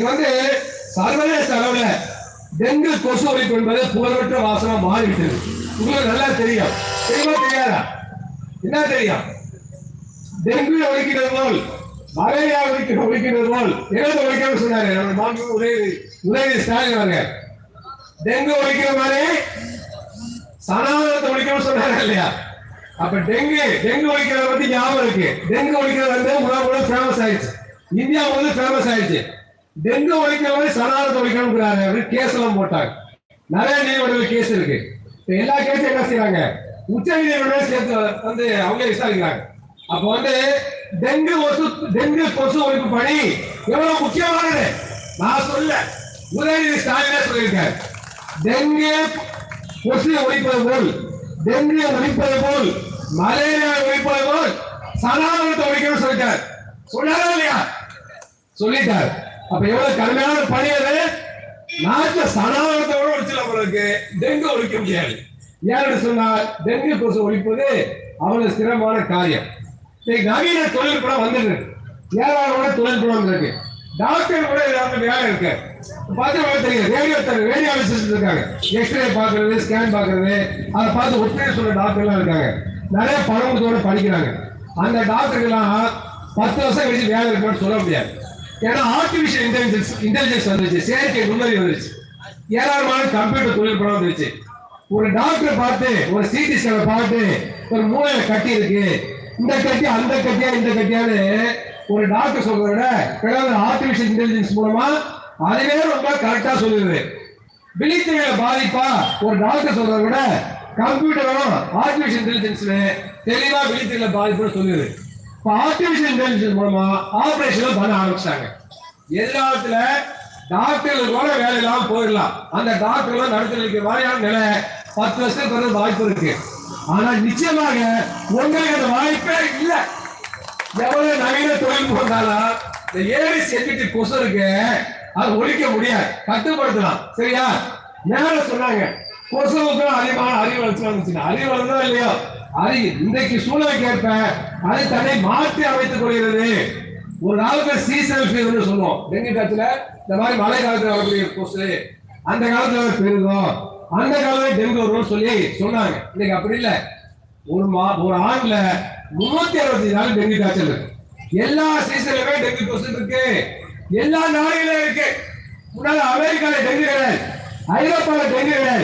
இது வந்து சர்வதேச அளவுல டெங்கு கொசு ஒழிப்பு என்பது புகழ்பெற்ற வாசனம் மாறிவிட்டது. உங்களுக்கு நல்லா தெரியும். தெரியுமா தெரியாதா? என்ன தெரியும்? டெங்கு ஒழிக்கிறது போல் மலேரியா ஒழிக்க ஒழிக்கிறது போல் எழுத ஒழிக்கணும்னு சொன்னாரு. நம்ம மாண்பு உதயநிதி உதயநிதி ஸ்டாலின் அவங்க டெங்கு ஒழிக்கிற மாதிரி சனாதனத்தை ஒழிக்கணும்னு சொன்னாரு இல்லையா? அப்ப டெங்கு டெங்கு ஒழிக்கிறத பத்தி ஞாபகம் இருக்கு. டெங்கு ஒழிக்கிறது வந்து உலக ஃபேமஸ் ஆயிடுச்சு. இந்தியா வந்து ஃபேமஸ் ஆயிடுச்சு. டெங்கு ஒழிக்கிற மாதிரி சனாதனத்தை ஒழிக்கணுங்கிறாரு அப்படின்னு கேஸ் எல்லாம் போட்டாங்க. நிறைய நீதிமன்ற கேஸ் இருக்கு. எல்லா கேஸும் என்ன செய்யறாங்க உச்ச நீதிமன்றம் சேர்த்து வந்து அவங்க விசாரிக்கிறாங்க. அப்ப வந்து டெங்கு கொசு டெங்கு கொசு ஒழிப்பு பணி எவ்வளவு முக்கியமானது? நான் சொல்ல உதயநிதி ஸ்டாலினே சொல்லியிருக்காரு. டெங்கு கொசு ஒழிப்பது போல் டெங்கு ஒழிப்பது போல் மலேரியா ஒழிப்பது போல் சனாதனத்தை ஒழிக்கணும்னு சொல்லிட்டார். சொன்னாரா இல்லையா? சொல்லிட்டார். அப்ப எவ்வளவு கடுமையான பணி அது? நாட்டுல சனாதனத்தோட விட ஒழிச்சல உங்களுக்கு டெங்கு ஒழிக்க முடியாது. ஏன்னு சொன்னால் டெங்கு கொசு ஒழிப்பது அவ்வளவு சிரமமான காரியம். நவீன தொழில்நுட்பம் வந்துருக்கு ஏராளமான தொழில்நுட்பம் இருக்கு டாக்டர் கூட ஏதாவது வேலை இருக்கு. பார்த்து தெரியும் ரேடியோ ரேடியாலஜிஸ்ட் இருக்காங்க. எக்ஸ்ரே பார்க்கறது ஸ்கேன் பார்க்கறது அதை பார்த்து ஒற்றை சொல்ற டாக்டர்லாம் இருக்காங்க. நிறைய பணத்தோடு படிக்கிறாங்க. அந்த டாக்டர்கள்லாம் பத்து வருஷம் கழிச்சு வேலை இருக்குன்னு சொல்ல முடியாது. ஏன்னா ஆர்டிபிஷியல் இன்டெலிஜென்ஸ் இன்டெலிஜென்ஸ் வந்துருச்சு. செயற்கை நுண்ணறிவு வந்துருச்சு. ஏராளமான கம்ப்யூட்டர் தொழில்நுட்பம் வந்துருச்சு. ஒரு டாக்டரை பார்த்து ஒரு சிடி ஸ்கேனை பார்த்து ஒரு மூளையில கட்டி இருக்கு இந்த கட்டி அந்த கட்டியா இந்த கட்டியான்னு ஒரு டாக்டர் சொல்றத விட ஆர்டிபிஷியல் இன்டெலிஜென்ஸ் மூலமா அதுவே ரொம்ப கரெக்டா சொல்லுது. விழித்தவையில பாதிப்பா ஒரு டாக்டர் சொல்றத விட கம்ப்யூட்டரும் ஆர்டிபிஷியல் இன்டெலிஜென்ஸ்ல தெளிவா விழித்தவையில பாதிப்புன்னு சொல்லுது. ஆர்டிபிஷியல் இன்டெலிஜென்ஸ் மூலமா ஆபரேஷன் பண்ண ஆரம்பிச்சாங்க. எல்லாத்துல டாக்டர்கள் கூட வேலையெல்லாம் போயிடலாம். அந்த டாக்டர்லாம் நடத்தி வைக்கிற மாதிரியான நிலை பத்து வருஷத்துக்கு பிறகு வாய்ப்பு இருக்கு. ஆனா நிச்சயமாக உங்களுக்கு அந்த வாய்ப்பே இல்லை. எவ்வளவு நவீன தொழில்நுட்பம் இருந்தாலும் இந்த ஏடிஸ் என்கிட்ட கொசு இருக்கு அது ஒழிக்க முடியாது. கட்டுப்படுத்தலாம். சரியா? நேரம் சொன்னாங்க. கொசுவுக்கு அதிகமான அறிவு வளர்ச்சி வந்துச்சுன்னா அறிவு வளர்ந்தா இல்லையோ? அது இன்றைக்கு சூழலுக்கு ஏற்ப அது தன்னை மாற்றி அமைத்துக் கொள்கிறது. ஒரு நாளுக்கு சீசனல் ஃபீவர்னு சொல்லுவோம். டெங்கு காய்ச்சல இந்த மாதிரி மழை காலத்துல வரக்கூடிய கொசு அந்த காலத்துல பெருகும் அந்த காலத்துல டெங்கு வரும்னு சொல்லி சொன்னாங்க. இன்னைக்கு அப்படி இல்லை. ஒரு மா ஒரு ஆண்டுல முன்னூத்தி அறுபத்தி நாலு டெங்கு காய்ச்சல் இருக்கு. எல்லா சீசன்லயுமே டெங்கு கொசு இருக்கு. எல்லா நாடுகளிலும் இருக்கு. முன்னால அமெரிக்கால டெங்கு கிடையாது. ஐரோப்பால டெங்கு கிடையாது.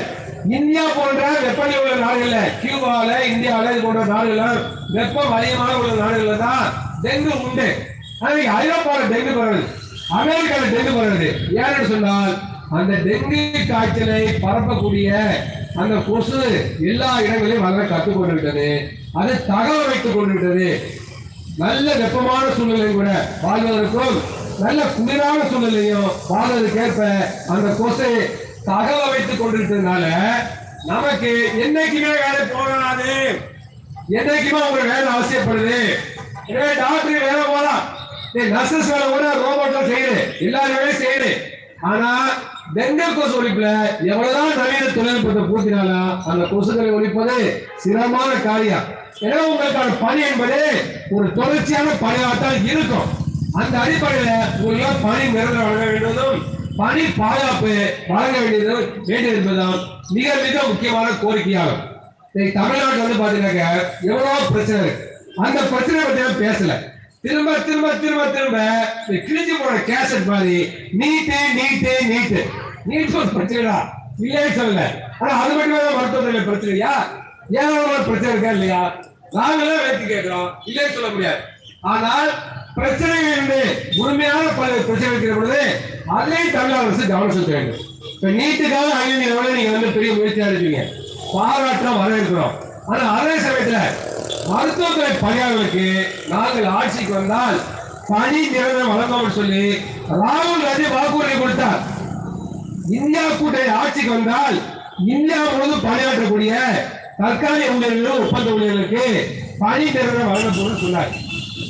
இந்தியா போன்ற வெப்பநிலை உள்ள நாடுகள்ல கியூபால இந்தியாவில இது போன்ற நாடுகள்ல வெப்பம் அதிகமாக உள்ள நாடுகள்ல தான் டெங்கு உண்டு. ஆனா ஐரோப்பாவில் டெங்கு பரவுது. அமெரிக்கால டெங்கு பரவுது. ஏன்னு சொன்னால் அந்த டெங்கு காய்ச்சலை பரப்பக்கூடிய அந்த கொசு எல்லா இடங்களிலும் வளர கற்றுக்கொண்டு விட்டது அது தகவல் வைத்துக் கொண்டு விட்டது நல்ல வெப்பமான சூழ்நிலை கூட வாழ்வதற்கும் நல்ல குளிரான சூழ்நிலையும் வாழ்வதற்கேற்ப அந்த கொசை தகவல் வைத்துக் கொண்டிருக்கிறதுனால நமக்கு என்னைக்குமே வேலை போகாது. என்னைக்குமே உங்களுக்கு வேலை அவசியப்படுது. எனவே டாக்டர் வேலை போலாம் நர்சஸ் வேலை கூட ரோபோட்ல செய்யுது. எல்லா வேலையும் செய்யுது. ஆனா டெங்கு கொசு ஒழிப்புல எவ்வளவுதான் நவீன தொழில்நுட்பத்தை பூத்தினாலும் அந்த கொசுக்களை ஒழிப்பது சிரமமான காரியம். எனவே உங்களுக்கான பணி என்பது ஒரு தொடர்ச்சியான பணியாகத்தான் இருக்கும். அந்த அடிப்படையில உங்களுக்கு பணி நிரந்தரம் வழங்க வேண்டும். பணி பாதுகாப்பு வழங்க வேண்டியது வேண்டும் என்பதுதான் மிக மிக முக்கியமான கோரிக்கையாகும். தமிழ்நாட்டில் வந்து பாத்தீங்கன்னாக்க எவ்வளவு பிரச்சனை இருக்கு. அந்த பிரச்சனை பத்தி பேசல. திரும்ப திரும்ப திரும்ப திரும்ப கிழிஞ்சு போன கேசட் மாதிரி நீட்டு நீட்டு நீட்டு. நீட் ஒரு பிரச்சனைடா. இல்லையே சொல்லல. ஆனா அது மட்டுமே தான் மருத்துவத்துறையில பிரச்சனையா ஏராளமான பிரச்சனை இருக்கா இல்லையா? நாங்களே வேட்டி கேட்கிறோம். இல்லையே சொல்ல முடியாது. ஆனால் பிரச்சனைகள் என்று முழுமையான பல பிரச்சனை இருக்கிற பொழுது அதையும் தமிழக அரசு கவனம் செலுத்த வேண்டும் இப்போ நீட்டுக்காக ஐநூறு எவ்வளவு நீங்க வந்து பெரிய முயற்சியாக இருப்பீங்க பாராட்டம் வரவேற்கிறோம் ஆனால் அதே சமயத்தில் மருத்துவத்துறை பணியாளர்களுக்கு நாங்கள் ஆட்சிக்கு வந்தால் பணி நிரந்தரம் வழங்கும் சொல்லி ராகுல் காந்தி வாக்குறுதி கொடுத்தார். இந்தியா கூட்டணி ஆட்சிக்கு வந்தால் இந்தியா முழுவதும் பணியாற்றக்கூடிய தற்காலிக ஊழியர்களும் ஒப்பந்த ஊழியர்களுக்கு பணி நிரந்தரம் வழங்கப்படும் சொன்னார்.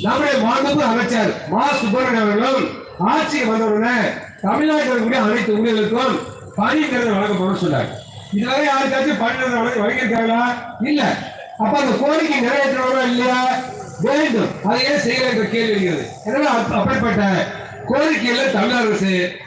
நம்முடைய மாண்புமிகு அமைச்சர் மா. சுப்பிரமணியம் அவர்களும் ஆட்சிக்கு வந்தவுடனே தமிழ்நாட்டில் இருக்கக்கூடிய அனைத்து ஊழியர்களுக்கும் பணி தேர்தல் வழங்கப்படும் சொன்னார். இதுவரை யாருக்காச்சும் பணி தேர்தல் வழங்கி வழங்கியிருக்காங்களா? இல்ல. அப்ப அந்த கோரிக்கை நிறைவேற்றணுமா இல்லையா? வேண்டும். அதை ஏன் செய்யல என்ற கேள்வி இருக்கிறது எனவே அப்படிப்பட்ட கோரிக்கையில தமிழக அரசு